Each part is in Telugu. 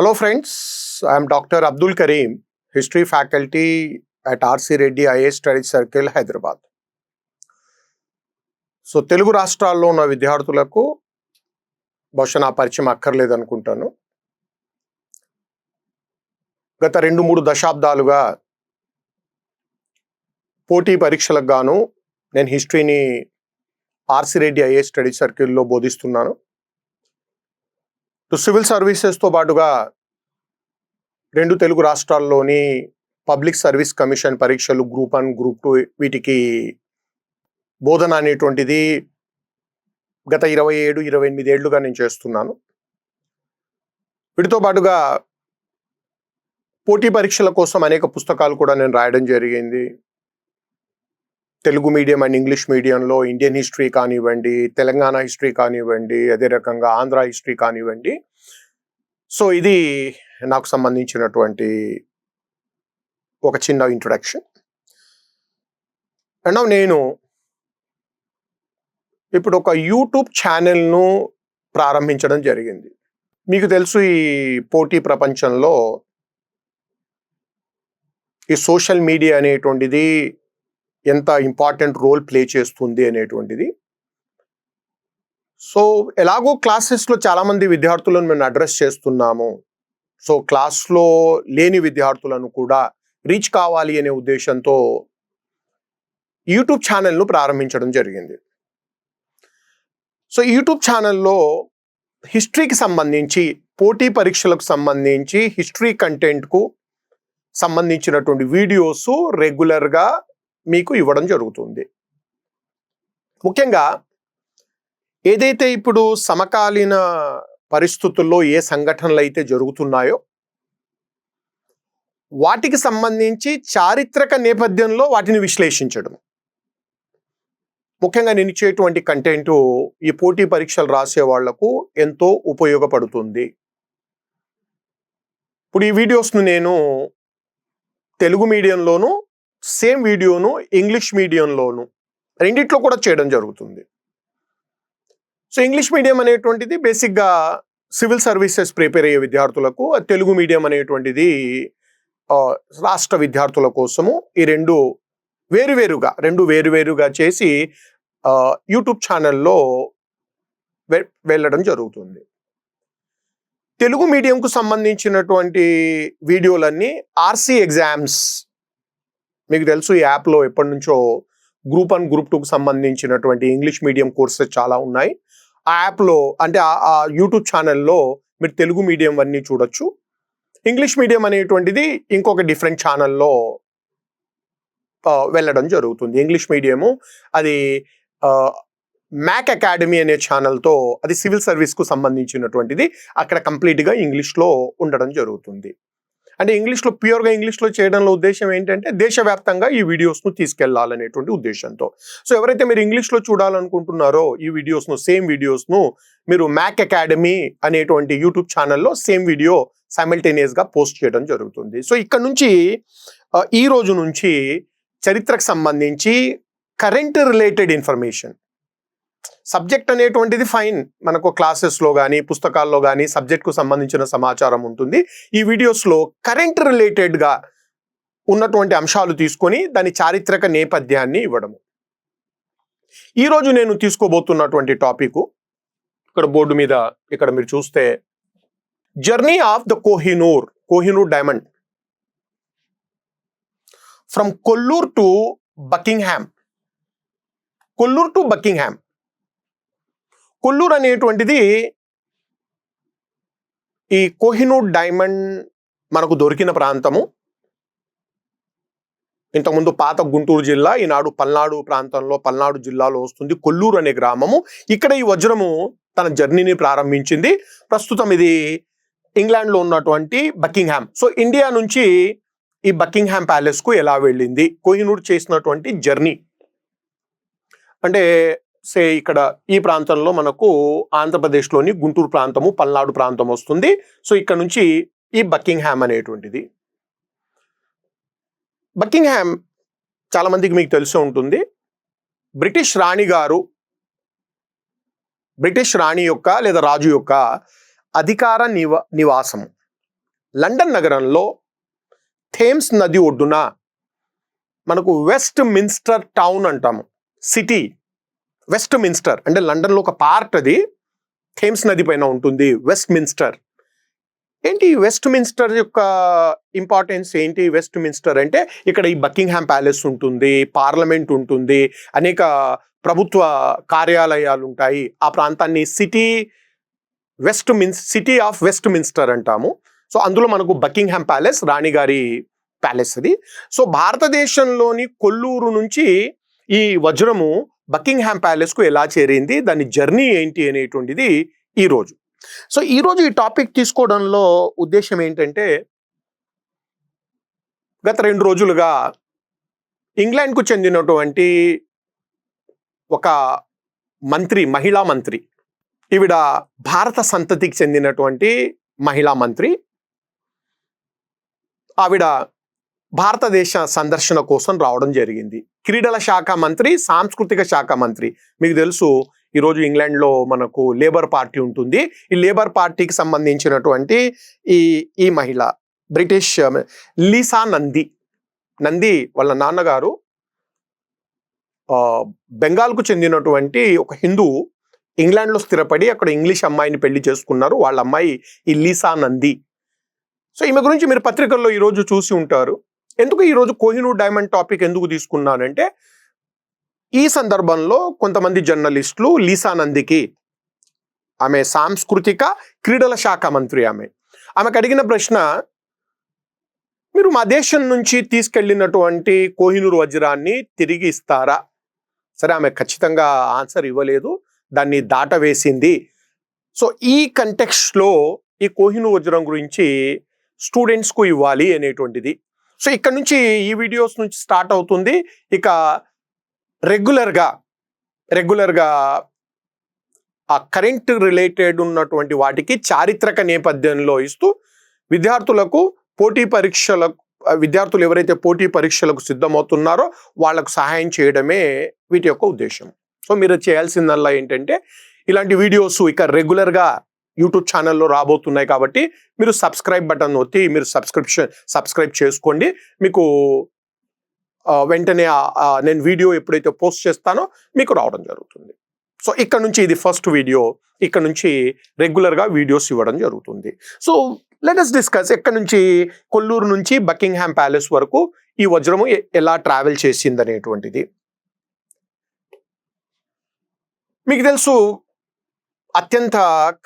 Hello, friends. I am Dr. Abdul Kareem, History Faculty at RC Reddy IAS Study Circle, Hyderabad so Telugu రాష్ట్రాల్లో ఉన్న విద్యార్థులకు బహుశా నా పరిచయం అక్కర్లేదు అనుకుంటాను గత రెండు మూడు దశాబ్దాలుగా పోటీ పరీక్షలకు గాను నేను హిస్టరీని ఆర్సి రెడ్డి ఐఏ స్టడీ సర్కిల్లో బోధిస్తున్నాను సివిల్ సర్వీసెస్తో పాటుగా రెండు తెలుగు రాష్ట్రాల్లోని పబ్లిక్ సర్వీస్ కమిషన్ పరీక్షలు గ్రూప్ వన్ గ్రూప్ టూ వీటికి బోధన అనేటువంటిది గత ఇరవై ఏడు ఇరవై ఎనిమిది ఏళ్ళుగా నేను చేస్తున్నాను. వీటితో పాటుగా పోటీ పరీక్షల కోసం అనేక పుస్తకాలు కూడా నేను రాయడం జరిగింది. తెలుగు మీడియం అండ్ ఇంగ్లీష్ మీడియంలో ఇండియన్ హిస్టరీ కానివ్వండి తెలంగాణ హిస్టరీ కానివ్వండి అదే రకంగా ఆంధ్ర హిస్టరీ కానివ్వండి. సో ఇది నాకు సంబంధించినటువంటి ఒక చిన్న ఇంట్రొడక్షన్ అండ్ నేను ఇప్పుడు ఒక యూట్యూబ్ ఛానల్ను ప్రారంభించడం జరిగింది. మీకు తెలుసు ఈ పోటీ ప్రపంచంలో ఈ సోషల్ మీడియా అనేటువంటిది ఎంత ఇంపార్టెంట్ రోల్ ప్లే చేస్తుంది అనేటువంటిది. సో ఎలాగో క్లాసెస్లో చాలామంది విద్యార్థులను మేము అడ్రస్ చేస్తున్నాము. సో క్లాస్లో లేని విద్యార్థులను కూడా రీచ్ కావాలి అనే ఉద్దేశంతో యూట్యూబ్ ఛానల్ను ప్రారంభించడం జరిగింది. సో యూట్యూబ్ ఛానల్లో హిస్టరీకి సంబంధించి పోటీ పరీక్షలకు సంబంధించి హిస్టరీ కంటెంట్కు సంబంధించినటువంటి వీడియోస్ రెగ్యులర్గా మీకు ఇవ్వడం జరుగుతుంది. ముఖ్యంగా ఏదైతే ఇప్పుడు సమకాలీన పరిస్థితుల్లో ఏ సంఘటనలు అయితే జరుగుతున్నాయో వాటికి సంబంధించి చారిత్రక నేపథ్యంలో వాటిని విశ్లేషించడం. ముఖ్యంగా నేను ఇచ్చేటువంటి కంటెంట్ ఈ పోటీ పరీక్షలు రాసే వాళ్ళకు ఎంతో ఉపయోగపడుతుంది. ఇప్పుడు ఈ వీడియోస్ను నేను తెలుగు మీడియంలోను సేమ్ వీడియోను ఇంగ్లీష్ మీడియంలోను రెండిట్లో కూడా చేయడం జరుగుతుంది. సో ఇంగ్లీష్ మీడియం అనేటువంటిది బేసిక్గా సివిల్ సర్వీసెస్ ప్రిపేర్ అయ్యే విద్యార్థులకు తెలుగు మీడియం అనేటువంటిది రాష్ట్ర విద్యార్థుల కోసము ఈ రెండు వేరువేరుగా రెండు వేరువేరుగా చేసి యూట్యూబ్ ఛానల్లో వె- వెళ్ళడం జరుగుతుంది. తెలుగు మీడియంకు సంబంధించినటువంటి వీడియోలన్నీ ఆర్సీ ఎగ్జామ్స్ మీకు తెలుసు ఈ యాప్లో ఎప్పటి నుంచో గ్రూప్ వన్ గ్రూప్ టూకు సంబంధించినటువంటి ఇంగ్లీష్ మీడియం కోర్సెస్ చాలా ఉన్నాయి. యాప్లో అంటే ఆ- యూట్యూబ్ ఛానల్లో మీరు తెలుగు మీడియం అన్నీ చూడొచ్చు. ఇంగ్లీష్ మీడియం అనేటువంటిది ఇంకొక డిఫరెంట్ ఛానల్లో వెళ్ళడం జరుగుతుంది. ఇంగ్లీష్ మీడియము అది మ్యాక్ అకాడమీ అనే ఛానల్తో అది సివిల్ సర్వీస్కు సంబంధించినటువంటిది అక్కడ కంప్లీట్గా ఇంగ్లీష్లో ఉండడం జరుగుతుంది. అంటే ఇంగ్లీష్లో ప్యూర్గా ఇంగ్లీష్లో చేయడంలో ఉద్దేశం ఏంటంటే దేశవ్యాప్తంగా ఈ వీడియోస్ను తీసుకెళ్ళాలనేటువంటి ఉద్దేశంతో. సో ఎవరైతే మీరు ఇంగ్లీష్లో చూడాలనుకుంటున్నారో ఈ వీడియోస్ను సేమ్ వీడియోస్ను మీరు మ్యాక్ అకాడమీ అనేటువంటి యూట్యూబ్ ఛానల్లో సేమ్ వీడియో గా పోస్ట్ చేయడం జరుగుతుంది. సో ఇక్కడ నుంచి ఈ రోజు నుంచి చరిత్రకు సంబంధించి కరెంట్ రిలేటెడ్ ఇన్ఫర్మేషన్ సబ్జెక్ట్ అనేటువంటిది ఫైన్. మనకు క్లాసెస్లో కానీ పుస్తకాల్లో కానీ సబ్జెక్ట్కు సంబంధించిన సమాచారం ఉంటుంది. ఈ వీడియోస్లో కరెంట్ రిలేటెడ్గా ఉన్నటువంటి అంశాలు తీసుకొని దాని చారిత్రక నేపథ్యాన్ని ఇవ్వడము. ఈరోజు నేను తీసుకోబోతున్నటువంటి టాపిక్ ఇక్కడ బోర్డు మీద ఇక్కడ మీరు చూస్తే journey of the Kohinoor Kohinoor diamond. From Kollur to Buckingham. Kollur to Buckingham. Kollur అనేటువంటిది ఈ కోహినూర్ డైమండ్ మనకు దొరికిన ప్రాంతము. ఇంతకుముందు పాత గుంటూరు జిల్లా ఈనాడు పల్నాడు ప్రాంతంలో పల్నాడు జిల్లాలో వస్తుంది కొల్లూరు అనే గ్రామము. ఇక్కడ ఈ వజ్రము తన జర్నీని ప్రారంభించింది. ప్రస్తుతం ఇది ఇంగ్లాండ్లో ఉన్నటువంటి బకింగ్హామ్. సో ఇండియా నుంచి ఈ బకింగ్హామ్ ప్యాలెస్కు ఎలా వెళ్ళింది? కోహినూర్ చేసినటువంటి జర్నీ. అంటే సే ఇక్కడ ఈ ప్రాంతంలో మనకు ఆంధ్రప్రదేశ్లోని గుంటూరు ప్రాంతము పల్నాడు ప్రాంతం వస్తుంది. సో ఇక్కడ నుంచి ఈ బకింగ్హామ్ అనేటువంటిది. బకింగ్హామ్ చాలా మందికి మీకు తెలిసే ఉంటుంది. బ్రిటిష్ రాణి గారు బ్రిటిష్ రాణి యొక్క లేదా రాజు యొక్క అధికార నివ నివాసము. లండన్ నగరంలో థేమ్స్ నది ఒడ్డున మనకు వెస్ట్ మిన్స్టర్ టౌన్ అంటాము. సిటీ వెస్ట్ మిన్స్టర్ అంటే లండన్లో ఒక పార్ట్ అది. థేమ్స్ నది పైన ఉంటుంది. వెస్ట్ మిన్స్టర్ ఏంటి వెస్ట్ మిన్స్టర్ యొక్క ఇంపార్టెన్స్ ఏంటి? వెస్ట్ మిన్స్టర్ అంటే ఇక్కడ ఈ బకింగ్హామ్ ప్యాలెస్ ఉంటుంది పార్లమెంట్ ఉంటుంది అనేక ప్రభుత్వ కార్యాలయాలు ఉంటాయి. ఆ ప్రాంతాన్ని city Westminster city of Westminster అంటాము. సో అందులో మనకు బకింగ్హామ్ ప్యాలెస్ రాణిగారి ప్యాలెస్ అది. సో భారతదేశంలోని కొల్లూరు నుంచి ఈ వజ్రము బకింగ్హామ్ ప్యాలెస్కు ఎలా చేరింది దాని జర్నీ ఏంటి అనేటువంటిది ఈరోజు సో ఈరోజు ఈ టాపిక్ తీసుకోవడంలో ఉద్దేశం ఏంటంటే గత రెండు రోజులుగా ఇంగ్లాండ్కు చెందినటువంటి ఒక మంత్రి మహిళా మంత్రి ఈవిడ భారత సంతతికి చెందినటువంటి మహిళా మంత్రి ఆవిడ భారతదేశ సందర్శన కోసం రావడం జరిగింది. క్రీడల శాఖ మంత్రి సాంస్కృతిక శాఖ మంత్రి. మీకు తెలుసు ఈరోజు ఇంగ్లాండ్లో మనకు లేబర్ పార్టీ ఉంటుంది. ఈ లేబర్ పార్టీకి సంబంధించినటువంటి ఈ ఈ మహిళ బ్రిటిష్ లీసా నంది. నంది వాళ్ళ నాన్నగారు బెంగాల్కు చెందినటువంటి ఒక హిందువు ఇంగ్లాండ్లో స్థిరపడి అక్కడ ఇంగ్లీష్ అమ్మాయిని పెళ్ళి చేసుకున్నారు. వాళ్ళ అమ్మాయి ఈ లీసా నంది. సో ఈమె గురించి మీరు పత్రికల్లో ఈరోజు చూసి ఉంటారు. ఎందుకు ఈరోజు కోహినూర్ డైమండ్ టాపిక్ ఎందుకు తీసుకున్నానంటే ఈ సందర్భంలో కొంతమంది జర్నలిస్టులు లీసా నందికి ఆమె సాంస్కృతిక క్రీడల శాఖ మంత్రి ఆమె. ఆమెకు అడిగిన ప్రశ్న మీరు మా దేశం నుంచి తీసుకెళ్ళినటువంటి కోహినూరు వజ్రాన్ని తిరిగి ఇస్తారా? సరే ఆమె ఖచ్చితంగా ఆన్సర్ ఇవ్వలేదు దాన్ని దాటవేసింది. సో ఈ కంటెక్స్ట్లో ఈ కోహినూరు వజ్రం గురించి స్టూడెంట్స్కు ఇవ్వాలి అనేటువంటిది. సో ఇక్కడ నుంచి ఈ వీడియోస్ నుంచి స్టార్ట్ అవుతుంది. ఇక రెగ్యులర్గా రెగ్యులర్గా ఆ కరెంట్ రిలేటెడ్ ఉన్నటువంటి వాటికి చారిత్రక నేపథ్యంలో ఇస్తూ విద్యార్థులకు పోటీ పరీక్షలకు విద్యార్థులు ఎవరైతే పోటీ పరీక్షలకు సిద్ధమవుతున్నారో వాళ్ళకు సహాయం చేయడమే వీటి యొక్క ఉద్దేశం. సో మీరు చేయాల్సిందల్లా ఏంటంటే ఇలాంటి వీడియోస్ ఇక రెగ్యులర్గా యూట్యూబ్ ఛానల్లో రాబోతున్నాయి కాబట్టి మీరు సబ్స్క్రైబ్ బటన్ ఒత్తి మీరు సబ్స్క్రిప్షన్ సబ్స్క్రైబ్ చేసుకోండి. మీకు వెంటనే నేను వీడియో ఎప్పుడైతే పోస్ట్ చేస్తానో మీకు రావడం జరుగుతుంది. సో ఇక్కడ నుంచి ఇది ఫస్ట్ వీడియో. ఇక్కడ నుంచి రెగ్యులర్గా వీడియోస్ ఇవ్వడం జరుగుతుంది. సో లెట్ డిస్కస్ ఎక్కడ నుంచి కొల్లూరు నుంచి బకింగ్హామ్ ప్యాలెస్ వరకు ఈ వజ్రము ఎలా ట్రావెల్ చేసింది అనేటువంటిది మీకు తెలుసు అత్యంత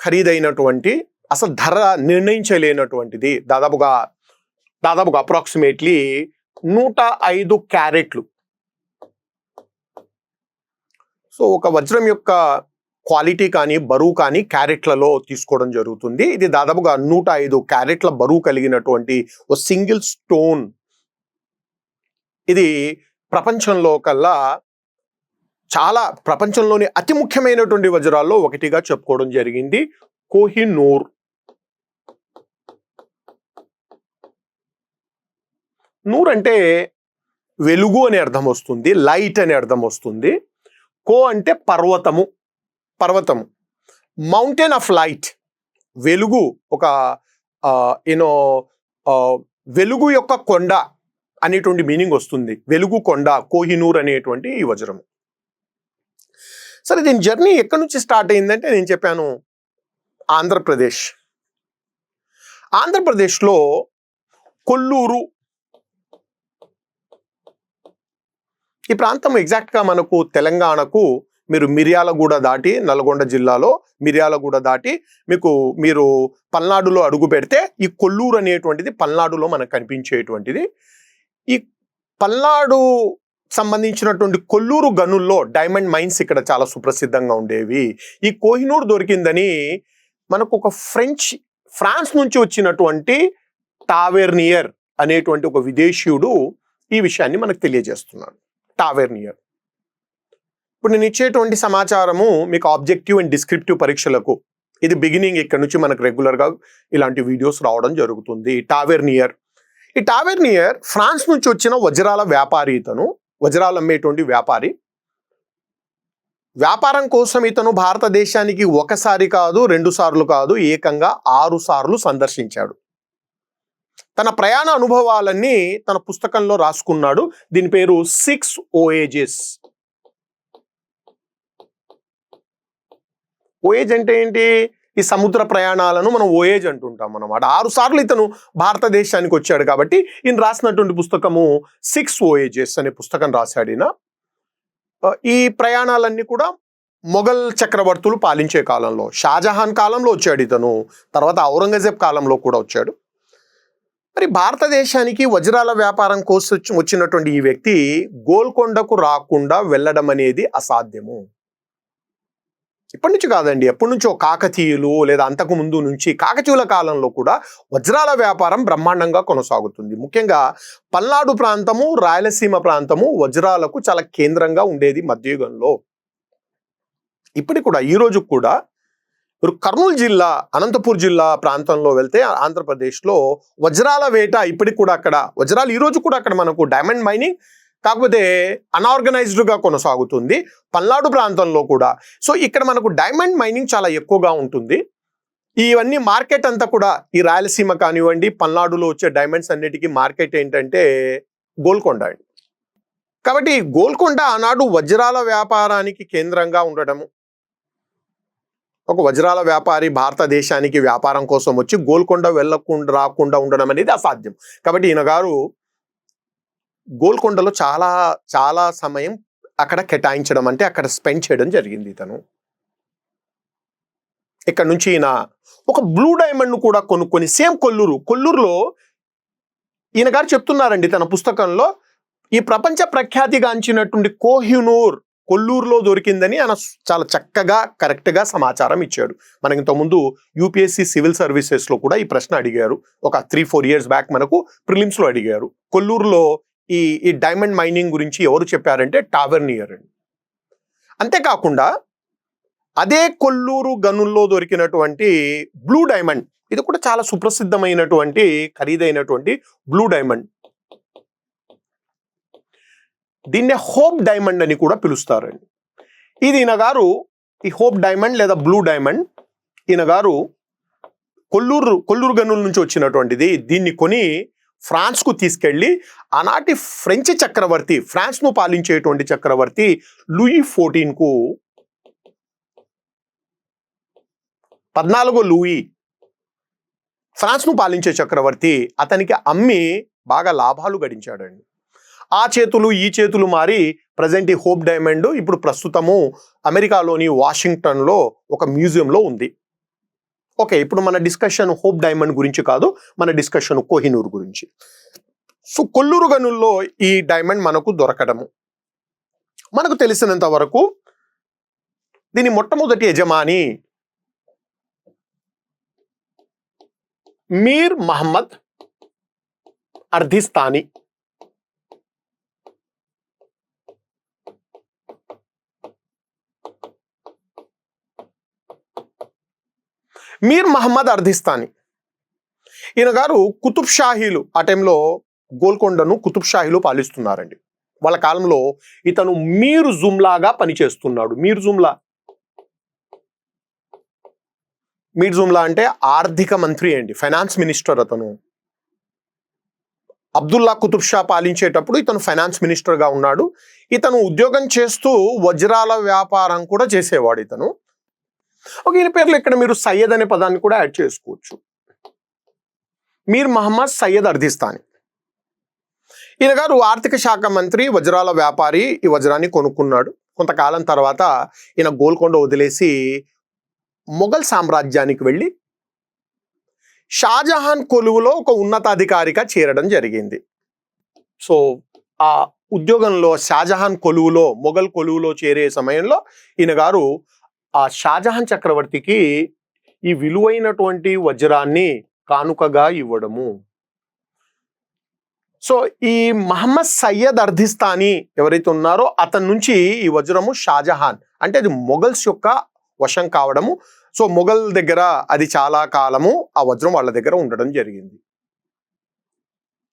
ఖరీదైనటువంటి అసలు ధర నిర్ణయించలేనటువంటిది దాదాపుగా దాదాపుగా అప్రాక్సిమేట్లీ నూట ఐదు క్యారెట్లు. సో ఒక వజ్రం యొక్క క్వాలిటీ కానీ బరువు కానీ క్యారెట్లలో తీసుకోవడం జరుగుతుంది. ఇది దాదాపుగా నూట ఐదు క్యారెట్ల బరువు కలిగినటువంటి ఒక సింగిల్ స్టోన్. ఇది ప్రపంచంలో కల్లా చాలా ప్రపంచంలోని అతి ముఖ్యమైనటువంటి వజ్రాల్లో ఒకటిగా చెప్పుకోవడం జరిగింది. కోహినూర్. నూర్ అంటే వెలుగు అనే అర్థం వస్తుంది లైట్ అనే అర్థం వస్తుంది. కో అంటే పర్వతము పర్వతము. మౌంటైన్ ఆఫ్ లైట్ వెలుగు ఒక యూనో వెలుగు యొక్క కొండ అనేటువంటి మీనింగ్ వస్తుంది. వెలుగు కొండ కోహినూర్ అనేటువంటి ఈ వజ్రము. సరే దీని జర్నీ ఎక్కడి నుంచి స్టార్ట్ అయిందంటే నేను చెప్పాను ఆంధ్రప్రదేశ్. ఆంధ్రప్రదేశ్లో కొల్లూరు ఈ ప్రాంతం ఎగ్జాక్ట్గా మనకు తెలంగాణకు మీరు మిర్యాలగూడ దాటి నల్గొండ జిల్లాలో మిర్యాలగూడ దాటి మీకు మీరు పల్నాడులో అడుగు పెడితే ఈ కొల్లూరు అనేటువంటిది పల్నాడులో మనకు కనిపించేటువంటిది. ఈ పల్నాడు సంబంధించినటువంటి కొల్లూరు గనుల్లో డైమండ్ మైన్స్ ఇక్కడ చాలా సుప్రసిద్ధంగా ఉండేవి. ఈ కోహినూర్ దొరికిందని మనకు ఒక ఫ్రెంచ్ ఫ్రాన్స్ నుంచి వచ్చినటువంటి టావెర్నియర్ అనేటువంటి ఒక విదేశీయుడు ఈ విషయాన్ని మనకు తెలియజేస్తున్నాడు. టావెర్నియర్. ఇప్పుడు నేను ఇచ్చేటువంటి సమాచారము మీకు ఆబ్జెక్టివ్ అండ్ డిస్క్రిప్టివ్ పరీక్షలకు. ఇది బిగినింగ్ ఇక్కడ నుంచి మనకు రెగ్యులర్గా ఇలాంటి వీడియోస్ రావడం జరుగుతుంది. టావెర్నియర్. ఈ టావెర్నియర్ ఫ్రాన్స్ నుంచి వచ్చిన వజ్రాల వ్యాపారి ఇతను వజ్రాలు అమ్మేటువంటి వ్యాపారి. వ్యాపారం కోసం ఇతను భారతదేశానికి ఒకసారి కాదు రెండు సార్లు కాదు ఏకంగా ఆరు సార్లు సందర్శించాడు. తన ప్రయాణ అనుభవాలన్నీ తన పుస్తకంలో రాసుకున్నాడు. దీని పేరు సిక్స్ ఓఏజెస్. ఓఏజ్ అంటే ఏంటి? ఈ సముద్ర ప్రయాణాలను మనం ఓయేజ్ అంటుంటాం అనమాట ఆరు సార్లు ఇతను భారతదేశానికి వచ్చాడు కాబట్టి ఈయన రాసినటువంటి పుస్తకము సిక్స్ ఓయేజెస్ అనే పుస్తకం రాశాడు ఈయన. ఈ ప్రయాణాలన్నీ కూడా మొఘల్ చక్రవర్తులు పాలించే కాలంలో షాజహాన్ కాలంలో వచ్చాడు ఇతను. తర్వాత ఔరంగజేబ్ కాలంలో కూడా వచ్చాడు. మరి భారతదేశానికి వజ్రాల వ్యాపారం కోసం వచ్చినటువంటి ఈ వ్యక్తి గోల్కొండకు రాకుండా వెళ్ళడం అనేది అసాధ్యము. ఇప్పటి నుంచి కాదండి. ఎప్పటి నుంచో కాకతీయులు లేదా అంతకు ముందు నుంచి కాకతీయుల కాలంలో కూడా వజ్రాల వ్యాపారం బ్రహ్మాండంగా కొనసాగుతుంది. ముఖ్యంగా పల్నాడు ప్రాంతము రాయలసీమ ప్రాంతము వజ్రాలకు చాలా కేంద్రంగా ఉండేది మధ్యయుగంలో. ఇప్పటికి కూడా ఈ రోజు కూడా మీరు కర్నూలు జిల్లా అనంతపూర్ జిల్లా ప్రాంతంలో వెళ్తే ఆంధ్రప్రదేశ్లో వజ్రాల వేట ఇప్పటికి కూడా అక్కడ వజ్రాలు ఈ రోజు కూడా అక్కడ మనకు డైమండ్ మైనింగ్ కాకపోతే అన్ఆర్గనైజ్డ్గా కొనసాగుతుంది పల్నాడు ప్రాంతంలో కూడా. సో ఇక్కడ మనకు డైమండ్ మైనింగ్ చాలా ఎక్కువగా ఉంటుంది. ఇవన్నీ మార్కెట్ అంతా కూడా ఈ రాయలసీమ కానివ్వండి పల్నాడులో వచ్చే డైమండ్స్ అన్నిటికీ మార్కెట్ ఏంటంటే గోల్కొండ అండి. కాబట్టి గోల్కొండ ఆనాడు వజ్రాల వ్యాపారానికి కేంద్రంగా ఉండడము ఒక వజ్రాల వ్యాపారి భారతదేశానికి వ్యాపారం కోసం వచ్చి గోల్కొండ వెళ్ళకుండా రాకుండా ఉండడం అనేది అసాధ్యం. కాబట్టి ఈయన గారు గోల్కొండలో చాలా చాలా సమయం అక్కడ కేటాయించడం అంటే అక్కడ స్పెండ్ చేయడం జరిగింది తను ఇక్కడ నుంచి ఈయన ఒక బ్లూ డైమండ్ను కూడా కొనుక్కొని సేమ్ కొల్లూరు కొల్లూరులో ఈయన గారు చెప్తున్నారండి తన పుస్తకంలో ఈ ప్రపంచ ప్రఖ్యాతిగాంచినటువంటి కోహినూర్ కొల్లూరులో దొరికిందని ఆయన చాలా చక్కగా కరెక్ట్గా సమాచారం ఇచ్చాడు. మనకి ఇంతకుముందు యూపీఎస్సీ సివిల్ సర్వీసెస్లో కూడా ఈ ప్రశ్న అడిగారు. ఒక త్రీ ఫోర్ ఇయర్స్ బ్యాక్ మనకు ప్రిలిమ్స్లో అడిగారు. కొల్లూరులో ఈ ఈ డైమండ్ మైనింగ్ గురించి ఎవరు చెప్పారంటే టావెర్నియర్ అండి. అంతేకాకుండా అదే కొల్లూరు గనుల్లో దొరికినటువంటి బ్లూ డైమండ్ ఇది కూడా చాలా సుప్రసిద్ధమైనటువంటి ఖరీదైనటువంటి బ్లూ డైమండ్ దీన్నే హోప్ డైమండ్ అని కూడా పిలుస్తారండి. ఇది ఈయన గారు ఈ హోప్ డైమండ్ లేదా బ్లూ డైమండ్ ఈయన గారు కొల్లూరు కొల్లూరు గనుల నుంచి వచ్చినటువంటిది దీన్ని కొని ఫ్రాన్స్కు తీసుకెళ్ళి ఆనాటి ఫ్రెంచ్ చక్రవర్తి ఫ్రాన్స్ను పాలించేటువంటి చక్రవర్తి లూయి ఫోర్టీన్కు పద్నాలుగో లూయి ఫ్రాన్స్ను పాలించే చక్రవర్తి అతనికి అమ్మి బాగా లాభాలు గడించాడండి. ఆ చేతులు ఈ చేతులు మారి ప్రజెంట్ ఈ హోప్ డైమండ్ ఇప్పుడు ప్రస్తుతము అమెరికాలోని వాషింగ్టన్లో ఒక మ్యూజియంలో ఉంది. ఓకే ఇప్పుడు మన డిస్కషన్ హోప్ డైమండ్ గురించి కాదు మన డిస్కషన్ కోహినూర్ గురించి. సో కొల్లూరు గనుల్లో ఈ డైమండ్ మనకు దొరకడము. మనకు తెలిసినంత వరకు దీని మొట్టమొదటి యజమాని మీర్ మహమ్మద్ అర్ధిస్తాని. మీర్ మహమ్మద్ అర్ధిస్తాని. ఈయన గారు కుతుబ్ షాహీలు. ఆ టైంలో గోల్కొండను కుతుబ్ షాహీలు పాలిస్తున్నారండి. వాళ్ళ కాలంలో ఇతను మీర్ జుమ్లాగా పనిచేస్తున్నాడు. మీర్ జుమ్లా. మీర్ జుమ్లా అంటే ఆర్థిక మంత్రి అండి. ఫైనాన్స్ మినిస్టర్ అతను. అబ్దుల్లా కుతుబ్ షా పాలించేటప్పుడు ఇతను ఫైనాన్స్ మినిస్టర్గా ఉన్నాడు. ఇతను ఉద్యోగం చేస్తూ వజ్రాల వ్యాపారం కూడా చేసేవాడు ఇతను. ఒక ఈయన పేర్లో ఇక్కడ మీరు సయ్యద్ అనే పదాన్ని కూడా యాడ్ చేసుకోవచ్చు. మీర్ మహమ్మద్ సయ్యద్ అర్ధిస్తాని ఈయన గారు ఆర్థిక శాఖ మంత్రి వజ్రాల వ్యాపారి ఈ వజ్రాన్ని కొనుక్కున్నాడు. కొంతకాలం తర్వాత ఈయన గోల్కొండ వదిలేసి మొఘల్ సామ్రాజ్యానికి వెళ్ళి షాజహాన్ కొలువులో ఒక ఉన్నతాధికారిగా చేరడం జరిగింది. సో ఆ ఉద్యోగంలో షాజహాన్ కొలువులో మొఘల్ కొలువులో చేరే సమయంలో ఈయన గారు ఆ షాజహాన్ చక్రవర్తికి ఈ విలువైనటువంటి వజ్రాన్ని కానుకగా ఇవ్వడము. సో ఈ మహమ్మద్ సయ్యద్ అర్ధిస్తాని ఎవరైతే ఉన్నారో అతని నుంచి ఈ వజ్రము షాజహాన్ అంటే అది మొఘల్స్ యొక్క వశం కావడము. సో మొఘల్ దగ్గర అది చాలా కాలము ఆ వజ్రం వాళ్ళ దగ్గర ఉండడం జరిగింది.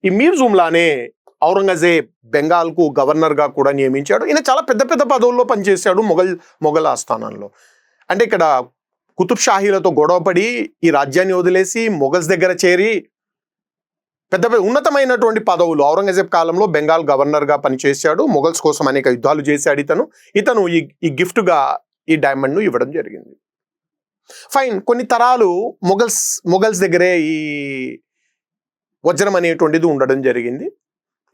ఈ మీర్ జుమ్లానే ఔరంగజేబ్ బెంగాల్కు గవర్నర్గా కూడా నియమించాడు. ఈయన చాలా పెద్ద పెద్ద పదవుల్లో పనిచేశాడు మొఘల్ మొఘల్ ఆస్థానంలో అంటే ఇక్కడ కుతుబ్ షాహీలతో గొడవపడి ఈ రాజ్యాన్ని వదిలేసి మొఘల్స్ దగ్గర చేరి పెద్ద పెద్ద ఉన్నతమైనటువంటి పదవులు ఔరంగజేబ్ కాలంలో బెంగాల్ గవర్నర్గా పనిచేశాడు. మొఘల్స్ కోసం అనేక యుద్ధాలు చేశాడు ఇతను. ఇతను ఈ ఈ గిఫ్ట్గా ఈ డైమండ్ను ఇవ్వడం జరిగింది. ఫైన్ కొన్ని తరాలు మొఘల్స్ మొఘల్స్ దగ్గరే ఈ వజ్రం అనేటువంటిది ఉండడం జరిగింది.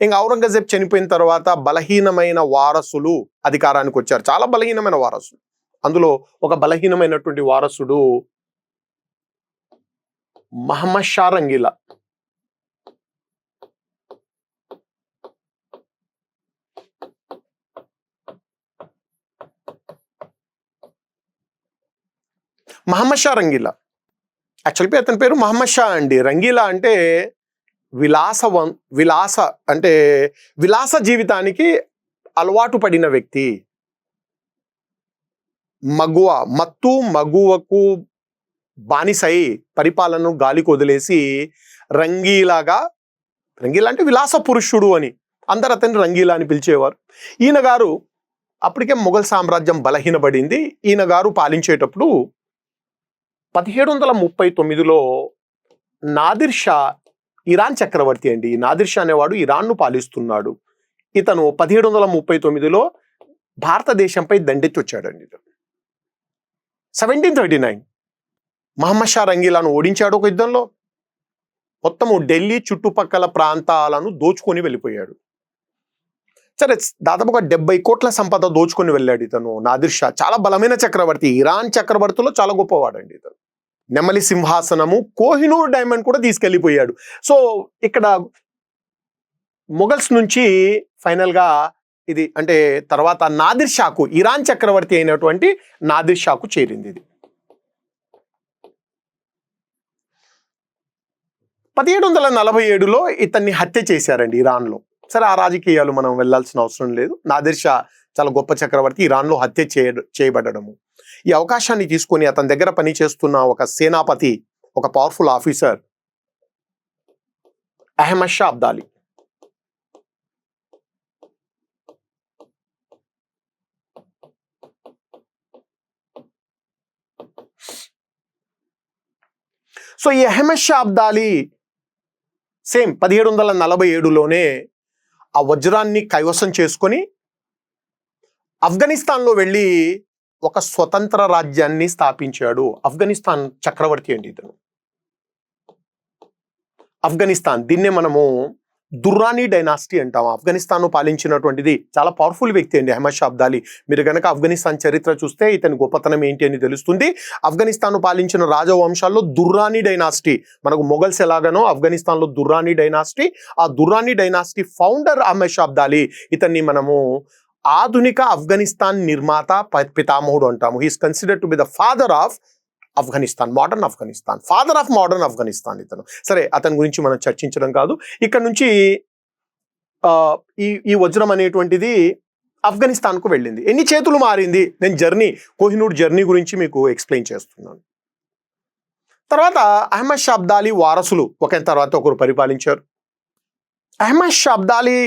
ఇంకా ఔరంగజేబ్ చనిపోయిన తర్వాత బలహీనమైన వారసులు అధికారానికి వచ్చారు. చాలా బలహీనమైన వారసులు. అందులో ఒక బలహీనమైనటువంటి వారసుడు మహమ్మద్ షా రంగీలా మహమ్మద్ షా రంగీలా యాక్చువల్గా అతని పేరు మహమ్మద్ షా అండి. రంగీలా అంటే విలాస విలాస అంటే విలాస జీవితానికి అలవాటు పడిన వ్యక్తి. మగువ మత్తు మగువకు బానిసై పరిపాలనను గాలికి వదిలేసి రంగీలాగా రంగీలా అంటే విలాస పురుషుడు అని అందరు అతన్ని రంగీలా అని పిలిచేవారు. ఈయన గారు అప్పటికే మొఘల్ సామ్రాజ్యం బలహీనపడింది. ఈయన గారు పాలించేటప్పుడు పదిహేడు వందల ముప్పై తొమ్మిదిలో నాదిర్ షా ఇరాన్ చక్రవర్తి అండి. నాదిర్ షా అనేవాడు ఇరాన్ను పాలిస్తున్నాడు. ఇతను పదిహేడు వందల ముప్పై తొమ్మిదిలో భారతదేశంపై దండెత్తి వచ్చాడండి ఇతను. Seventeen thirty nine. Muhammad Shah రంగీలాను ఓడించాడు ఒక యుద్ధంలో. మొత్తము ఢిల్లీ చుట్టుపక్కల ప్రాంతాలను దోచుకొని వెళ్ళిపోయాడు. సరే దాదాపు ఒక డెబ్బై కోట్ల సంపద దోచుకొని వెళ్ళాడు ఇతను నాదిర్ షా. చాలా బలమైన చక్రవర్తి. ఇరాన్ చక్రవర్తిలో చాలా గొప్పవాడండి ఇతను. నెమలి సింహాసనము కోహినూర్ డైమండ్ కూడా తీసుకెళ్ళిపోయాడు. సో ఇక్కడ మొఘల్స్ నుంచి ఫైనల్గా ఇది అంటే తర్వాత నాదిర్ షాకు ఇరాన్ చక్రవర్తి అయినటువంటి నాదిర్ షాకు చేరింది ఇది. పదిహేడు వందల నలభై ఏడులో ఇతన్ని హత్య చేశారండి ఇరాన్లో. సరే ఆ రాజకీయాలు మనం వెళ్ళాల్సిన అవసరం లేదు. నాదిర్ షా చాలా గొప్ప చక్రవర్తి ఇరాన్లో హత్య చేయ చేయబడము ఈ అవకాశాన్ని తీసుకొని అతని దగ్గర పనిచేస్తున్న ఒక సేనాపతి ఒక powerful officer Ahmad Shah Abdali. So ఈ అహ్మద్ షా అబ్దాలి సేమ్ పదిహేడు వందల నలభై ఏడులోనే ఆ వజ్రాన్ని కైవసం చేసుకొని ఆఫ్ఘనిస్తాన్లో వెళ్ళి ఒక స్వతంత్ర రాజ్యాన్ని స్థాపించాడు. ఆఫ్ఘనిస్తాన్ చక్రవర్తి అండి ఇతను. ఆఫ్ఘనిస్తాన్ దీన్నే మనము దుర్రానీ డైనాసిటీ అంటాం. ఆఫ్ఘనిస్తాన్ పాలించినటువంటిది చాలా పవర్ఫుల్ వ్యక్తి అండి అహ్మద్ షా మీరు కనుక ఆఫ్ఘనిస్తాన్ చరిత్ర చూస్తే ఇతని గొప్పతనం ఏంటి అని తెలుస్తుంది. ఆఫ్ఘనిస్తాన్ పాలించిన రాజవంశాల్లో దుర్రానీ డైనాసిటీ మనకు మొఘల్స్ ఎలాగనో ఆఫ్ఘనిస్తాన్లో దుర్రానీ డైనాసిటీ ఆ దుర్రానీ డైనాసిటీ ఫౌండర్ అహ్మద్ షా అబ్దాలి. ఇతన్ని మనము ఆధునిక ఆఫ్ఘనిస్తాన్ నిర్మాత పితామహుడు అంటాము. He's considered to be the father of Afghanistan modern Afghanistan father of modern Afghanistan ఇతను. సరే అతని గురించి మనం చర్చించడం కాదు. ఇక్కడ నుంచి ఈ ఈ వజ్రం అనేటువంటిది ఆఫ్ఘనిస్తాన్కు వెళ్ళింది. ఎన్ని చేతులు మారింది? నేను జర్నీ కోహినూర్ జర్నీ గురించి మీకు ఎక్స్ప్లెయిన్ చేస్తున్నాను. తర్వాత అహ్మద్ షాబ్దాలీ వారసులు ఒక తర్వాత ఒకరు పరిపాలించారు. అహ్మద్ షాబ్దాలీ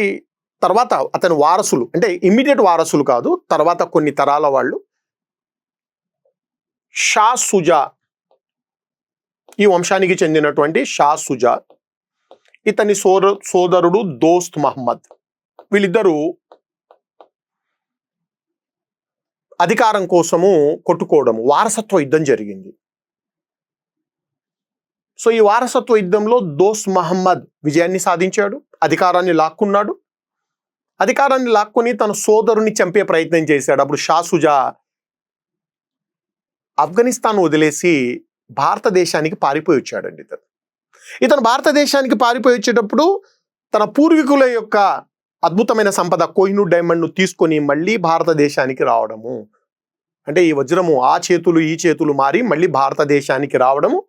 తర్వాత అతని వారసులు అంటే ఇమ్మీడియట్ వారసులు కాదు తర్వాత కొన్ని తరాల వాళ్ళు షా సుజా ఈ వంశానికి చెందినటువంటి షా సుజా ఇతని సోద సోదరుడు దోస్త్ మహమ్మద్. వీళ్ళిద్దరూ అధికారం కోసము కొట్టుకోవడం వారసత్వ యుద్ధం జరిగింది. సో ఈ వారసత్వ యుద్ధంలో దోస్త్ మహమ్మద్ విజయాన్ని సాధించాడు అధికారాన్ని లాక్కున్నాడు. అధికారాన్ని లాక్కుని తన సోదరుని చంపే ప్రయత్నం చేశాడు. అప్పుడు షా సుజా ఆఫ్ఘనిస్తాన్ వదిలేసి భారతదేశానికి పారిపోయి వచ్చాడండి ఇతను. ఇతను భారతదేశానికి పారిపోయి వచ్చేటప్పుడు తన పూర్వీకుల యొక్క అద్భుతమైన సంపద కోహినూర్ డైమండ్ను తీసుకొని మళ్ళీ భారతదేశానికి రావడము. అంటే ఈ వజ్రము ఆ చేతులు ఈ చేతులు మారి మళ్ళీ భారతదేశానికి రావడము.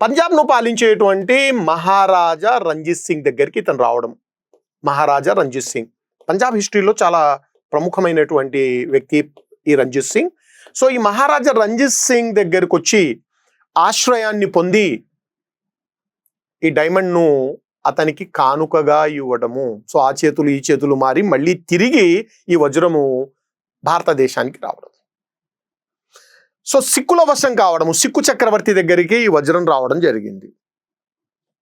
పంజాబ్ను పాలించేటువంటి మహారాజా రంజిత్ సింగ్ దగ్గరికి ఇతను రావడం. మహారాజా రంజిత్ సింగ్. పంజాబ్ హిస్టరీలో చాలా ప్రముఖమైనటువంటి వ్యక్తి ఈ రంజిత్ సింగ్. సో ఈ మహారాజా రంజిత్ సింగ్ దగ్గరకు వచ్చి ఆశ్రయాన్ని పొంది ఈ డైమండ్ను అతనికి కానుకగా ఇవ్వడము. సో ఆ చేతులు ఈ చేతులు మారి మళ్ళీ తిరిగి ఈ వజ్రము భారతదేశానికి రావడం సో సిక్కుల వశం కావడము సిక్కు చక్రవర్తి దగ్గరికి ఈ వజ్రం రావడం జరిగింది.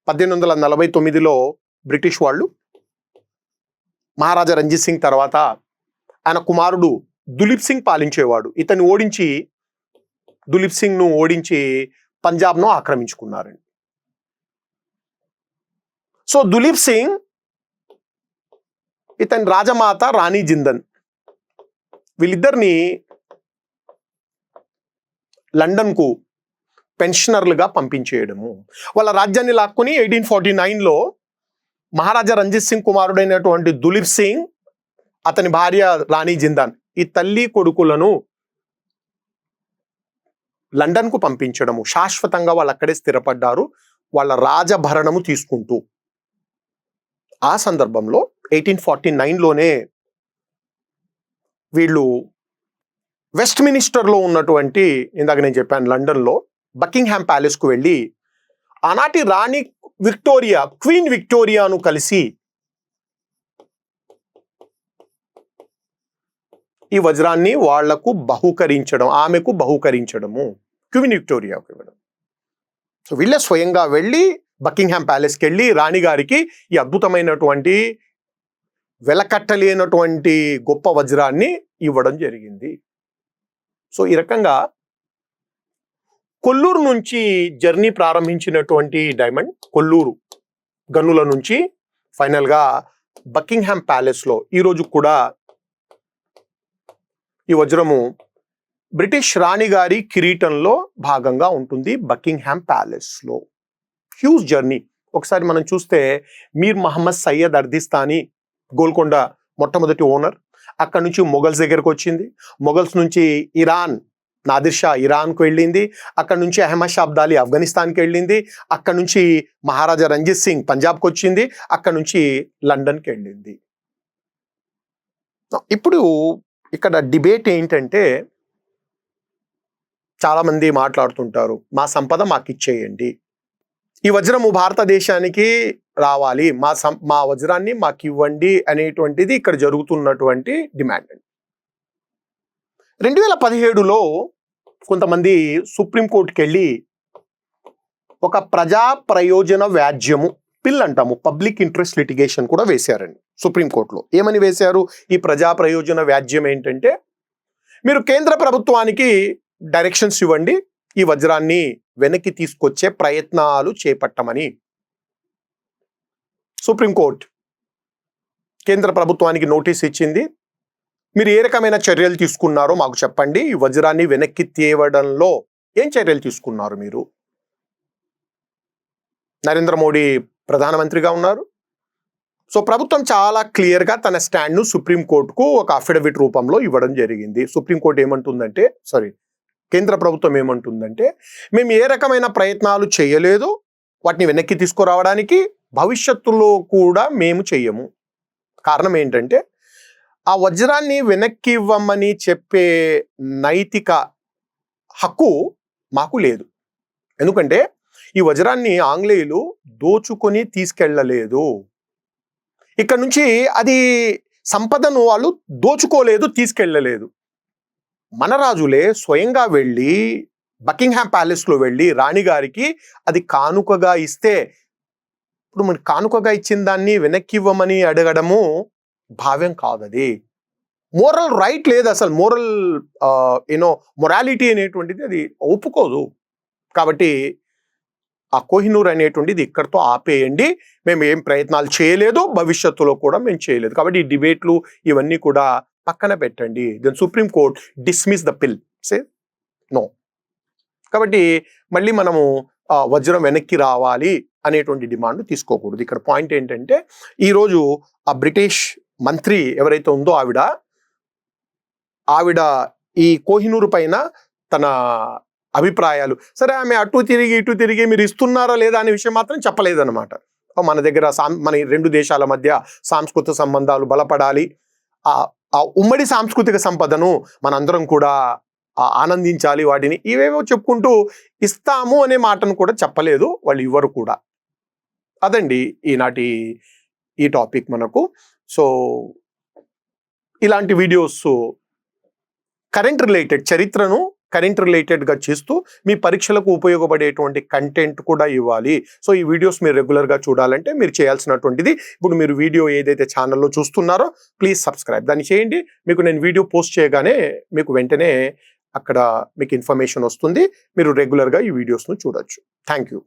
పద్దెనిమిది వందల నలభై తొమ్మిదిలో బ్రిటిష్ వాళ్ళు మహారాజా రంజిత్ సింగ్ తర్వాత ఆయన కుమారుడు దులీప్ సింగ్ పాలించేవాడు. ఇతన్ని ఓడించి దులీప్ సింగ్ను ఓడించి పంజాబ్ను ఆక్రమించుకున్నారండి. సో దులీప్ సింగ్ ఇతని రాజమాత రాణి జిందన్. వీళ్ళిద్దరిని లండన్కు పెన్షనర్లుగా పంపించేయడము. వాళ్ళ రాజ్యాన్ని లాక్కుని ఎయిటీన్ ఫార్టీ నైన్లో మహారాజా రంజిత్ సింగ్ కుమారుడైనటువంటి దులీప్ సింగ్ అతని భార్య రాణి జిందాన్ ఈ తల్లి కొడుకులను లండన్కు పంపించడము. శాశ్వతంగా వాళ్ళు అక్కడే స్థిరపడ్డారు. వాళ్ళ రాజభరణము తీసుకుంటూ. ఆ సందర్భంలో ఎయిటీన్ ఫార్టీ నైన్లోనే వీళ్ళు వెస్ట్ మినిస్టర్లో ఉన్నటువంటి ఇందాక నేను చెప్పాను లండన్లో బకింగ్హామ్ ప్యాలెస్కు వెళ్ళి ఆనాటి రాణి విక్టోరియా క్వీన్ విక్టోరియాను కలిసి ఈ వజ్రాన్ని వాళ్ళకు బహుకరించడం ఆమెకు బహుకరించడము. క్వీన్ విక్టోరియాకు ఇవ్వడం. సో వీళ్ళే స్వయంగా వెళ్ళి బకింగ్హామ్ ప్యాలెస్కి వెళ్ళి రాణిగారికి ఈ అద్భుతమైనటువంటి వెలకట్టలేనటువంటి గొప్ప వజ్రాన్ని ఇవ్వడం జరిగింది. సో ఈ రకంగా కొల్లూరు నుంచి జర్నీ ప్రారంభించినటువంటి డైమండ్ కొల్లూరు గనుల నుంచి ఫైనల్గా బకింగ్హామ్ ప్యాలెస్లో ఈరోజు కూడా ఈ వజ్రము బ్రిటిష్ రాణి గారి కిరీటంలో భాగంగా ఉంటుంది బకింగ్హామ్ ప్యాలెస్లో. Huge journey. ఒకసారి మనం చూస్తే మీర్ మహమ్మద్ సయ్యద్ అర్దిస్తాని గోల్కొండ మొట్టమొదటి ఓనర్. అక్కడి నుంచి మొఘల్స్ దగ్గరకు వచ్చింది. మొఘల్స్ నుంచి ఇరాన్ నాదిర్ షా ఇరాన్కు వెళ్ళింది. అక్కడి నుంచి అహ్మద్ షా అబ్దాలి ఆఫ్ఘనిస్తాన్కి వెళ్ళింది. అక్కడి నుంచి మహారాజా రంజిత్ సింగ్ పంజాబ్కి వచ్చింది. అక్కడి నుంచి లండన్కి వెళ్ళింది. ఇప్పుడు ఇక్కడ డిబేట్ ఏంటంటే చాలామంది మాట్లాడుతుంటారు మా సంపద మాకు ఇచ్చేయండి. ఈ వజ్రము భారతదేశానికి రావాలి. మా సం మా వజ్రాన్ని మాకు ఇవ్వండి అనేటువంటిది ఇక్కడ జరుగుతున్నటువంటి డిమాండ్. అండి రెండు వేల పదిహేడులో కొంతమంది సుప్రీంకోర్టుకి వెళ్ళి ఒక ప్రజా ప్రయోజన వ్యాజ్యము పిల్ అంటాము పబ్లిక్ ఇంట్రెస్ట్ లిటిగేషన్ కూడా వేశారండి సుప్రీంకోర్టులో. ఏమని వేశారు? ఈ ప్రజా ప్రయోజన వ్యాజ్యం ఏంటంటే మీరు కేంద్ర ప్రభుత్వానికి డైరెక్షన్స్ ఇవ్వండి ఈ వజ్రాన్ని వెనక్కి తీసుకొచ్చే ప్రయత్నాలు చేపట్టమని. సుప్రీంకోర్టు కేంద్ర ప్రభుత్వానికి నోటీస్ ఇచ్చింది మీరు ఏ రకమైన చర్యలు తీసుకున్నారో మాకు చెప్పండి ఈ వజ్రాన్ని వెనక్కి తేవడంలో ఏం చర్యలు తీసుకున్నారు మీరు? నరేంద్ర మోడీ ప్రధానమంత్రిగా ఉన్నారు. సో ప్రభుత్వం చాలా క్లియర్గా తన స్టాండ్ను సుప్రీంకోర్టుకు ఒక అఫిడవిట్ రూపంలో ఇవ్వడం జరిగింది. సుప్రీంకోర్టు ఏమంటుందంటే సారీ కేంద్ర ప్రభుత్వం ఏమంటుందంటే మేము ఏ రకమైన ప్రయత్నాలు చేయలేదు. వాటిని వెనక్కి తీసుకురావడానికి భవిష్యత్తులో కూడా మేము చెయ్యము. కారణం ఏంటంటే ఆ వజ్రాన్ని వెనక్కి ఇవ్వమని చెప్పే నైతిక హక్కు మాకు లేదు. ఎందుకంటే ఈ వజ్రాన్ని ఆంగ్లేయులు దోచుకొని తీసుకెళ్ళలేదు. ఇక్కడ నుంచి అది సంపదను వాళ్ళు దోచుకోలేదు తీసుకెళ్ళలేదు. మన రాజులే స్వయంగా వెళ్ళి బకింగ్హామ్ ప్యాలెస్లో వెళ్ళి రాణిగారికి అది కానుకగా ఇస్తే ఇప్పుడు మనకి కానుకగా ఇచ్చిన దాన్ని వెనక్కి ఇవ్వమని అడగడము భావ్యం కాదు అది మోరల్ రైట్ లేదు అసలు. మోరల్ యూనో మొరాలిటీ అనేటువంటిది అది ఒప్పుకోదు. కాబట్టి ఆ కోహినూర్ అనేటువంటిది ఇక్కడితో ఆపేయండి. మేము ఏం ప్రయత్నాలు చేయలేదు భవిష్యత్తులో కూడా మేము చేయలేదు. కాబట్టి ఈ డిబేట్లు ఇవన్నీ కూడా పక్కన పెట్టండి. Then supreme court dismiss the PIL say no కాబట్టి మళ్ళీ మనము ఆ, వజ్రం వెనక్కి రావాలి అనేటువంటి డిమాండ్ తీసుకోకూడదు. ఇక్కడ పాయింట్ ఏంటంటే ఈరోజు ఆ బ్రిటిష్ మంత్రి ఎవరైతే ఉందో ఆవిడ ఆవిడ ఈ కోహినూరు పైన తన అభిప్రాయాలు. సరే ఆమె అటు తిరిగి ఇటు తిరిగి మీరు ఇస్తున్నారా లేదా అనే విషయం మాత్రం చెప్పలేదన్నమాట. మన దగ్గర సాం మన రెండు దేశాల మధ్య సాంస్కృతిక సంబంధాలు బలపడాలి. ఆ ఉమ్మడి సాంస్కృతిక సంపదను మనందరం కూడా ఆనందించాలి వాటిని. ఇవేవో చెప్పుకుంటూ ఇస్తాము అనే మాటను కూడా చెప్పలేదు వాళ్ళు ఇవ్వరు కూడా. అదండి ఈనాటి ఈ టాపిక్ మనకు. సో ఇలాంటి వీడియోస్ కరెంట్ రిలేటెడ్ చరిత్రను కరెంట్ రిలేటెడ్గా చేస్తూ మీ పరీక్షలకు ఉపయోగపడేటువంటి కంటెంట్ కూడా ఇవ్వాలి. సో ఈ వీడియోస్ మీరు రెగ్యులర్గా చూడాలంటే మీరు చేయాల్సినటువంటిది. ఇప్పుడు మీరు వీడియో ఏదైతే ఛానల్లో చూస్తున్నారో ప్లీజ్ సబ్స్క్రైబ్. దాన్ని చేయండి. మీకు నేను వీడియో పోస్ట్ చేయగానే మీకు వెంటనే అక్కడ మీకు ఇన్ఫర్మేషన్ వస్తుంది. మీరు రెగ్యులర్గా ఈ వీడియోస్ను చూడొచ్చు. Thank you